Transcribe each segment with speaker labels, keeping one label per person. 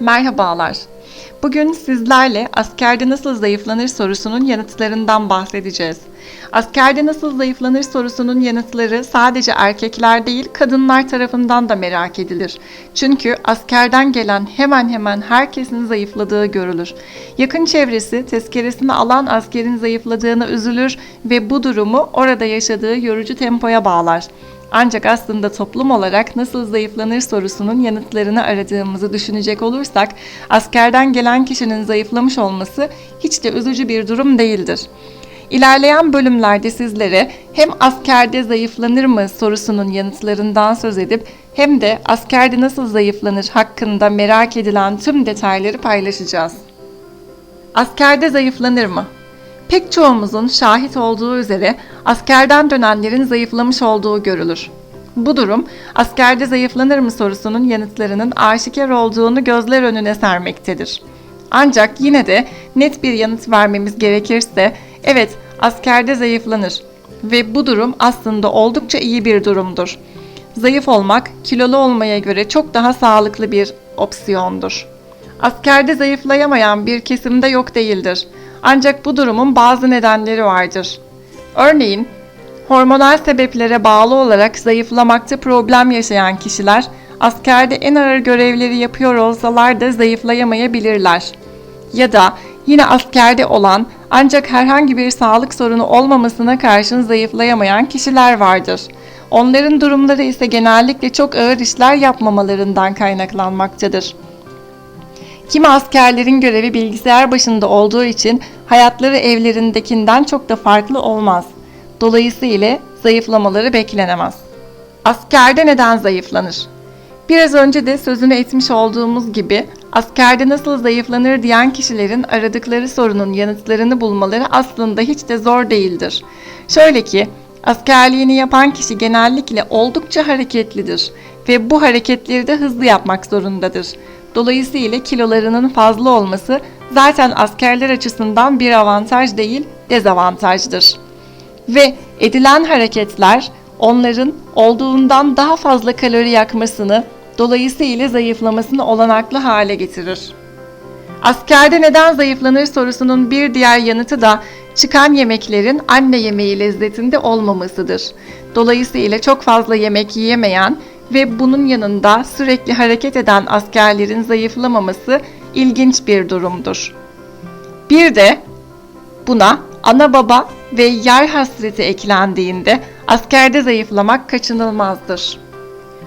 Speaker 1: Merhabalar. Bugün sizlerle askerde nasıl zayıflanır sorusunun yanıtlarından bahsedeceğiz. Askerde nasıl zayıflanır sorusunun yanıtları sadece erkekler değil kadınlar tarafından da merak edilir. Çünkü askerden gelen hemen hemen herkesin zayıfladığı görülür. Yakın çevresi tezkeresini alan askerin zayıfladığına üzülür ve bu durumu orada yaşadığı yorucu tempoya bağlar. Ancak aslında toplum olarak nasıl zayıflanır sorusunun yanıtlarını aradığımızı düşünecek olursak askerden gelen kişinin zayıflamış olması hiç de üzücü bir durum değildir. İlerleyen bölümlerde sizlere hem askerde zayıflanır mı sorusunun yanıtlarından söz edip hem de askerde nasıl zayıflanır hakkında merak edilen tüm detayları paylaşacağız. Askerde zayıflanır mı? Pek çoğumuzun şahit olduğu üzere askerden dönenlerin zayıflamış olduğu görülür. Bu durum askerde zayıflanır mı sorusunun yanıtlarının aşikar olduğunu gözler önüne sermektedir. Ancak yine de net bir yanıt vermemiz gerekirse evet askerde zayıflanır ve bu durum aslında oldukça iyi bir durumdur. Zayıf olmak kilolu olmaya göre çok daha sağlıklı bir opsiyondur. Askerde zayıflayamayan bir kesimde yok değildir. Ancak bu durumun bazı nedenleri vardır. Örneğin, hormonal sebeplere bağlı olarak zayıflamakta problem yaşayan kişiler askerde en ağır görevleri yapıyor olsalar da zayıflayamayabilirler. Ya da yine askerde olan ancak herhangi bir sağlık sorunu olmamasına karşın zayıflayamayan kişiler vardır. Onların durumları ise genellikle çok ağır işler yapmamalarından kaynaklanmaktadır. Kimi askerlerin görevi bilgisayar başında olduğu için hayatları evlerindekinden çok da farklı olmaz. Dolayısıyla zayıflamaları beklenemez. Askerde neden zayıflanır? Biraz önce de sözünü etmiş olduğumuz gibi askerde nasıl zayıflanır diyen kişilerin aradıkları sorunun yanıtlarını bulmaları aslında hiç de zor değildir. Şöyle ki askerliğini yapan kişi genellikle oldukça hareketlidir ve bu hareketleri de hızlı yapmak zorundadır. Dolayısıyla kilolarının fazla olması zaten askerler açısından bir avantaj değil, dezavantajdır. Ve edilen hareketler onların olduğundan daha fazla kalori yakmasını, dolayısıyla zayıflamasını olanaklı hale getirir. Askerde neden zayıflanır sorusunun bir diğer yanıtı da çıkan yemeklerin anne yemeği lezzetinde olmamasıdır. Dolayısıyla çok fazla yemek yiyemeyen ve bunun yanında sürekli hareket eden askerlerin zayıflamaması ilginç bir durumdur. Bir de buna ana baba ve yer hasreti eklendiğinde askerde zayıflamak kaçınılmazdır.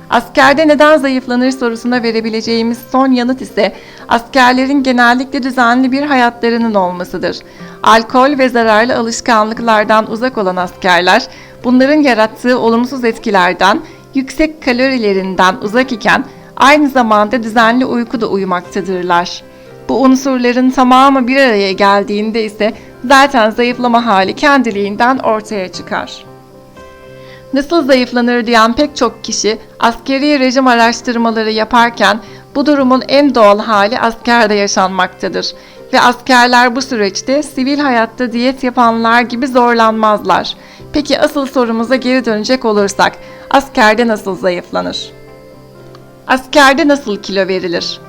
Speaker 1: Askerde neden zayıflanır sorusuna verebileceğimiz son yanıt ise askerlerin genellikle düzenli bir hayatlarının olmasıdır. Alkol ve zararlı alışkanlıklardan uzak olan askerler bunların yarattığı olumsuz etkilerden yüksek kalorilerinden uzak iken aynı zamanda düzenli uykuda uyumaktadırlar. Bu unsurların tamamı bir araya geldiğinde ise zaten zayıflama hali kendiliğinden ortaya çıkar. Nasıl zayıflanır diyen pek çok kişi askeri rejim araştırmaları yaparken bu durumun en doğal hali askerde yaşanmaktadır ve askerler bu süreçte sivil hayatta diyet yapanlar gibi zorlanmazlar. Peki asıl sorumuza geri dönecek olursak askerde nasıl zayıflanır? Askerde nasıl kilo verilir?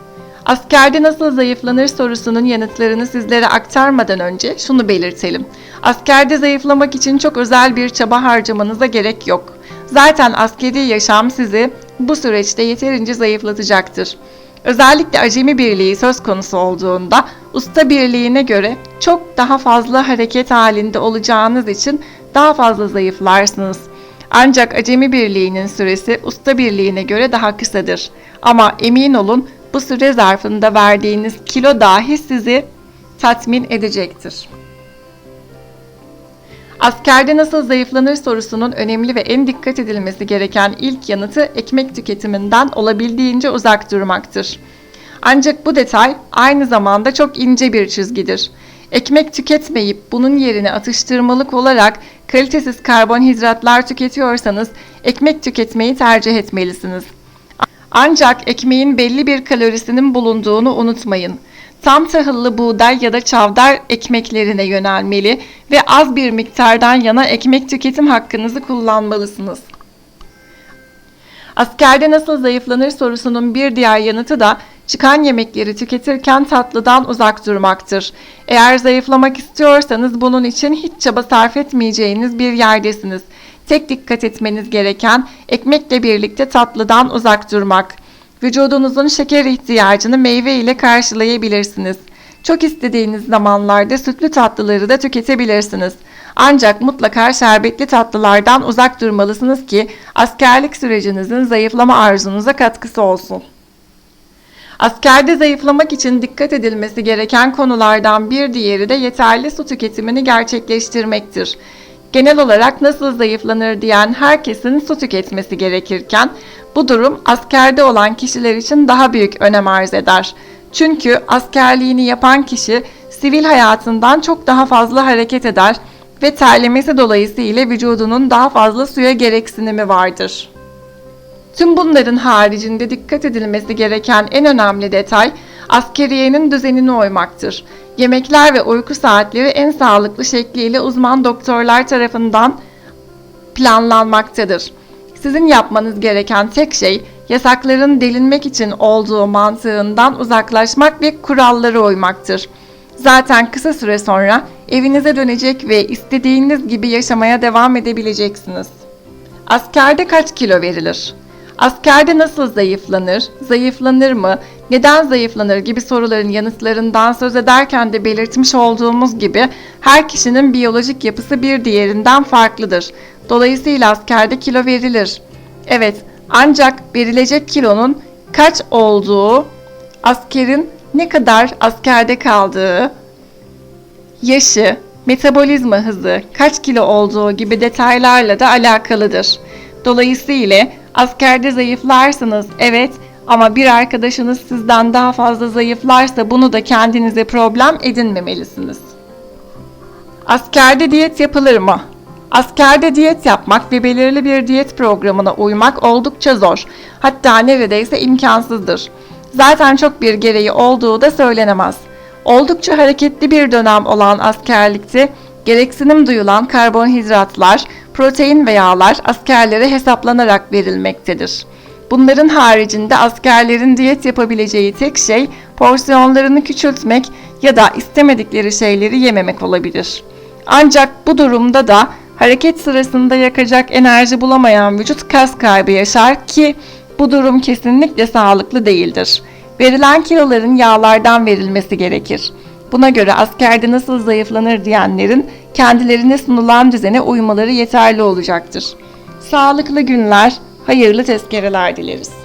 Speaker 1: Askerde nasıl zayıflanır sorusunun yanıtlarını sizlere aktarmadan önce şunu belirtelim. Askerde zayıflamak için çok özel bir çaba harcamanıza gerek yok. Zaten askeri yaşam sizi bu süreçte yeterince zayıflatacaktır. Özellikle acemi birliği söz konusu olduğunda usta birliğine göre çok daha fazla hareket halinde olacağınız için daha fazla zayıflarsınız. Ancak acemi birliğinin süresi usta birliğine göre daha kısadır. Ama emin olun bu süre zarfında verdiğiniz kilo dahi sizi tatmin edecektir. Askerde nasıl zayıflanır sorusunun önemli ve en dikkat edilmesi gereken ilk yanıtı ekmek tüketiminden olabildiğince uzak durmaktır. Ancak bu detay aynı zamanda çok ince bir çizgidir. Ekmek tüketmeyip bunun yerine atıştırmalık olarak kalitesiz karbonhidratlar tüketiyorsanız ekmek tüketmeyi tercih etmelisiniz. Ancak ekmeğin belli bir kalorisinin bulunduğunu unutmayın. Tam tahıllı buğday ya da çavdar ekmeklerine yönelmeli ve az bir miktardan yana ekmek tüketim hakkınızı kullanmalısınız. Askerde nasıl zayıflanır sorusunun bir diğer yanıtı da Çıkan yemekleri tüketirken tatlıdan uzak durmaktır. Eğer zayıflamak istiyorsanız bunun için hiç çaba sarf etmeyeceğiniz bir yerdesiniz. Tek dikkat etmeniz gereken ekmekle birlikte tatlıdan uzak durmak. Vücudunuzun şeker ihtiyacını meyve ile karşılayabilirsiniz. Çok istediğiniz zamanlarda sütlü tatlıları da tüketebilirsiniz. Ancak mutlaka şerbetli tatlılardan uzak durmalısınız ki askerlik sürecinizin zayıflama arzunuza katkısı olsun. Askerde zayıflamak için dikkat edilmesi gereken konulardan bir diğeri de yeterli su tüketimini gerçekleştirmektir. Genel olarak nasıl zayıflanır diyen herkesin su tüketmesi gerekirken bu durum askerde olan kişiler için daha büyük önem arz eder. Çünkü askerliğini yapan kişi sivil hayatından çok daha fazla hareket eder ve terlemesi dolayısıyla vücudunun daha fazla suya gereksinimi vardır. Tüm bunların haricinde dikkat edilmesi gereken en önemli detay askeriyenin düzenine uymaktır. Yemekler ve uyku saatleri en sağlıklı şekliyle uzman doktorlar tarafından planlanmaktadır. Sizin yapmanız gereken tek şey yasakların delinmek için olduğu mantığından uzaklaşmak ve kurallara uymaktır. Zaten kısa süre sonra evinize dönecek ve istediğiniz gibi yaşamaya devam edebileceksiniz. Askerde kaç kilo verilir? Askerde nasıl zayıflanır? Zayıflanır mı? Neden zayıflanır gibi soruların yanıtlarından söz ederken de belirtmiş olduğumuz gibi her kişinin biyolojik yapısı bir diğerinden farklıdır. Dolayısıyla askerde kilo verilir. Evet, ancak verilecek kilonun kaç olduğu askerin ne kadar askerde kaldığı, yaşı, metabolizma hızı, kaç kilo olduğu gibi detaylarla da alakalıdır. Dolayısıyla askerde zayıflarsınız evet ama bir arkadaşınız sizden daha fazla zayıflarsa bunu da kendinize problem edinmemelisiniz. Askerde diyet yapılır mı? Askerde diyet yapmak ve belirli bir diyet programına uymak oldukça zor. Hatta neredeyse imkansızdır. Zaten çok bir gereği olduğu da söylenemez. Oldukça hareketli bir dönem olan askerlikte gereksinim duyulan karbonhidratlar, protein ve yağlar askerlere hesaplanarak verilmektedir. Bunların haricinde askerlerin diyet yapabileceği tek şey porsiyonlarını küçültmek ya da istemedikleri şeyleri yememek olabilir. Ancak bu durumda da hareket sırasında yakacak enerji bulamayan vücut kas kaybı yaşar ki bu durum kesinlikle sağlıklı değildir. Verilen kiloların yağlardan verilmesi gerekir. Buna göre askerde nasıl zayıflanır diyenlerin kendilerine sunulan düzene uymaları yeterli olacaktır. Sağlıklı günler, hayırlı tezkereler dileriz.